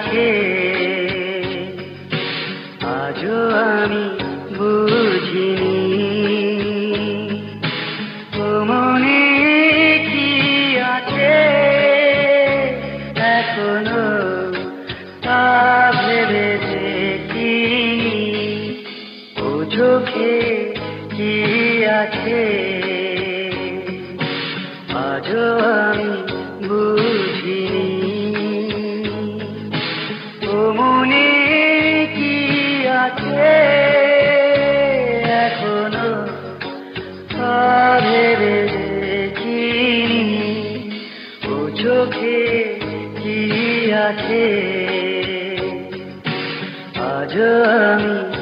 রাখে আজ আমি বুঝিনি। মনে কি আছে? এখনও ভেবে দেখি কি আছে? আজও আছে আজও আমি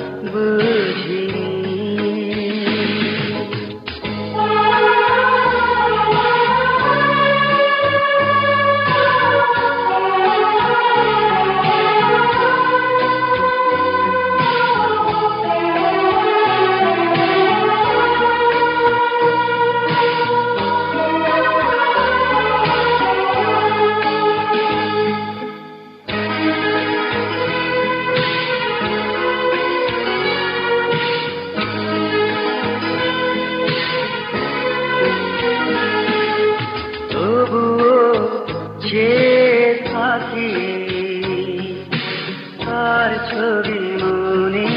ছবি মনে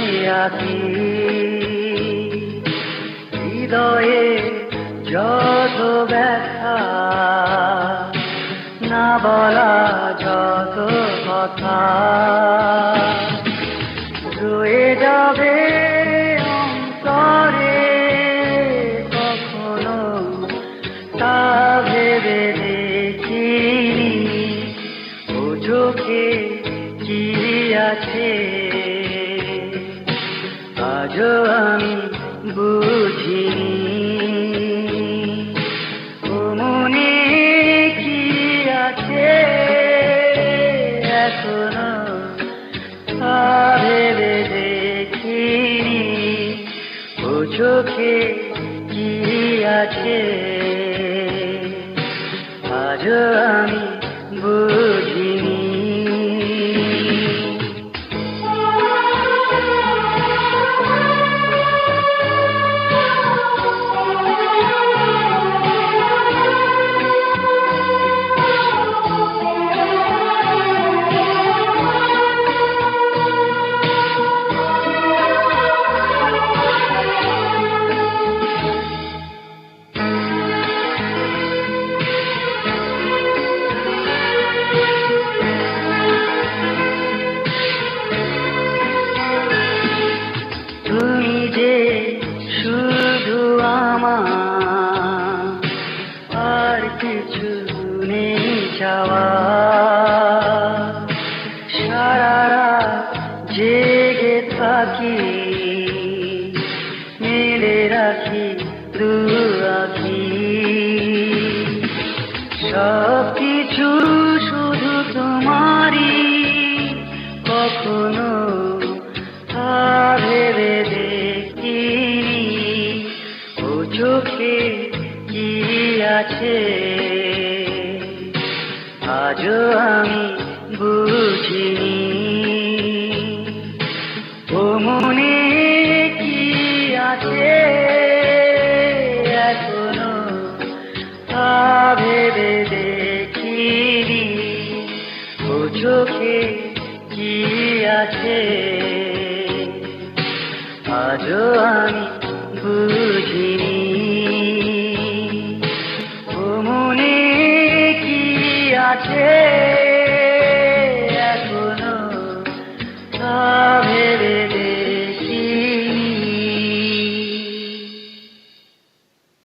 হৃদয়ে যত ব্যথা না বলা যত কথা। রয়ে যাবে অন্তরে কখনো আছে। আজও আমি বুঝিনি। মনে কি আছে? এখনও ভেবে দেখিনি। ও চোখে কি আছে? আজও আমি নেই চাওয়া। সারা জেগে থাকি মেলে রাখি দু আখি সব কিছু শুধু তোমারই কখনো কি আছে? আজও আমি বুঝিনি। ও মনে কি আছে? এখনও ভেবে দেখিনি। ও চোখে কি আছে? আজও আমি